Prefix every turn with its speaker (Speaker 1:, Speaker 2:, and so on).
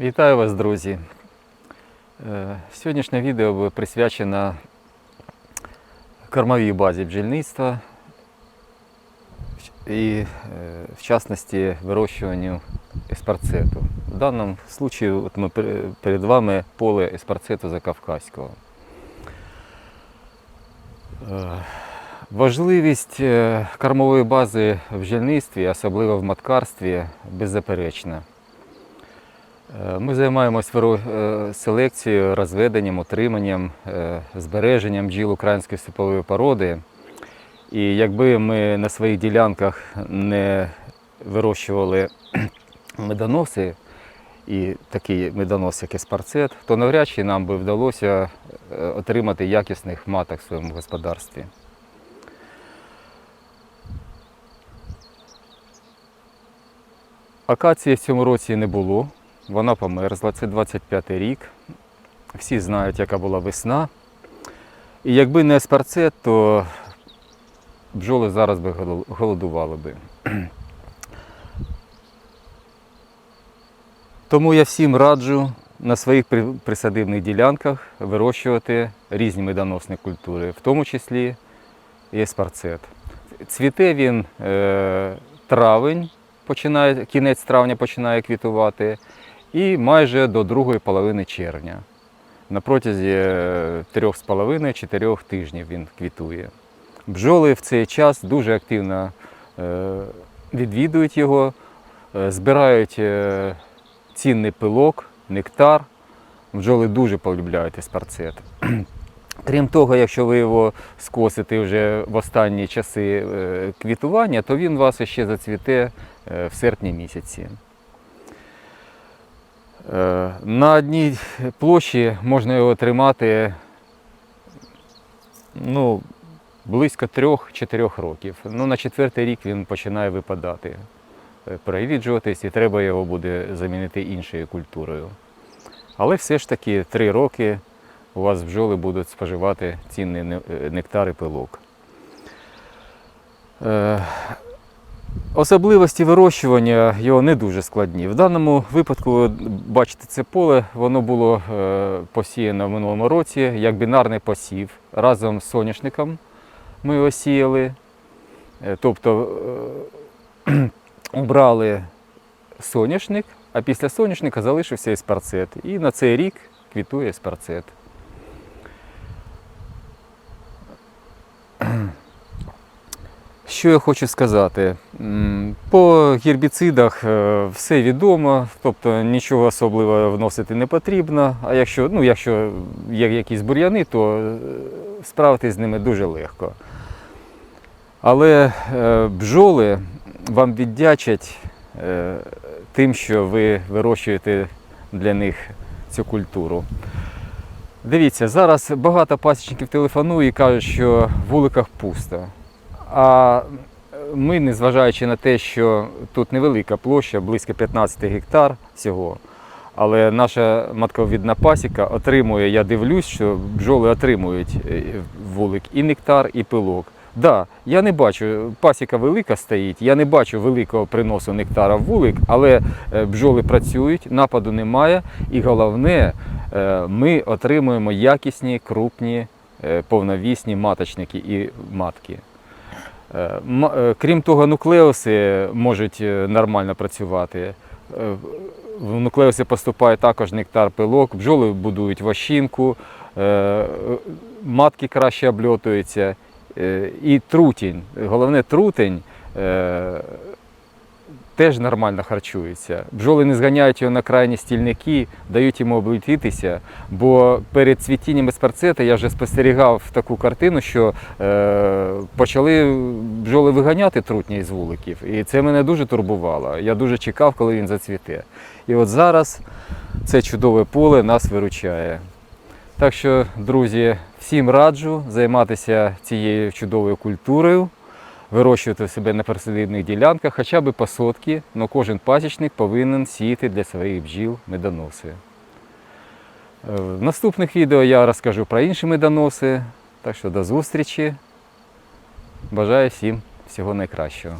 Speaker 1: Вітаю вас, друзі! Е, Сьогоднішнє відео буде присвячено кормовій базі бджільництва і, е, в частності, вирощуванню еспарцету. В даному випадку ми перед вами поле еспарцету Закавказького. Е, Важливість кормової бази в бджільництві, особливо в маткарстві, беззаперечна. Е, Ми займаємось е, селекцією, розведенням, утриманням, е, збереженням бджіл української степової породи. І якби ми на своїх ділянках не вирощували медоноси, і такий медонос, як еспарцет, то навряд чи нам би вдалося отримати якісних маток в своєму господарстві. Акації в цьому році не було. Вона померзла, це 25-й рік. Всі знають, яка була весна. І якби не еспарцет, то бджоли зараз би голодували би. Тому я всім раджу на своїх при- присадибних ділянках вирощувати різні медоносні культури, в тому числі і еспарцет. Цвіте він е, травень, починає, кінець травня починає квітувати, і майже до другої половини червня. На протязі е, трьох з половиною чотирьох тижнів він квітує. Бджоли в цей час дуже активно е, відвідують його, е, збирають е, цінний пилок, нектар. Бджоли дуже полюбляють еспарцет. Крім того, якщо ви його скосите вже в останні часи е, квітування, то він вас ще зацвіте е, в серпні місяці. Е, На одній площі можна його тримати ну, близько 3-4 років. Ну, на четвертий рік він починає випадати, е, перевіджуватись, і треба його буде замінити іншою культурою. Але все ж таки 3 роки у вас бджоли будуть споживати цінний е, нектар і пилок. Е, Особливості вирощування його не дуже складні. В даному випадку, ви бачите, це поле, воно було е, посіяно в минулому році як бінарний посів разом з соняшником. Ми його сіяли. Е, Тобто е, убрали соняшник, а після соняшника залишився еспарцет. І на цей рік квітує еспарцет. Що я хочу сказати? По гербіцидах е, все відомо, тобто нічого особливого вносити не потрібно. А якщо, ну, якщо є якісь бур'яни, то е, справитись з ними дуже легко. Але е, бджоли вам віддячать тим, що ви вирощуєте для них цю культуру. Дивіться, зараз багато пасічників телефонують і кажуть, що в вуликах пусто. А ми, незважаючи на те, що тут невелика площа, близько 15 гектар всього, але наша матковідна пасіка отримує, я дивлюсь, що бджоли отримують е, вулик і нектар, і пилок. Да, я не бачу, пасіка велика стоїть, я не бачу великого приносу нектара в вулик, але е, бджоли працюють, нападу немає. І головне, е, ми отримуємо якісні, крупні, повновісні маточники і матки. Е, е, Крім того, нуклеуси можуть е, нормально працювати. В нуклеуси поступає також нектар пилок, бджоли будують вощинку, матки краще обльотуються. І трутень. головне трутень теж нормально харчується. Бджоли не зганяють його на крайні стільники, дають йому облетітися. Бо перед цвітінням еспарцета я вже спостерігав таку картину, що е, почали бджоли виганяти трутні з вуликів. І це мене дуже турбувало. Я дуже чекав, коли він зацвіте. І от зараз це чудове поле нас виручає. Так що, друзі, всім раджу займатися цією чудовою культурою, вирощувати себе на персидивних ділянках, хоча б по сотки, але кожен пасічник повинен сіяти для своїх бджіл медоноси. Е, В наступних відео я розкажу про інші медоноси. Так що до зустрічі. Бажаю всім всього найкращого.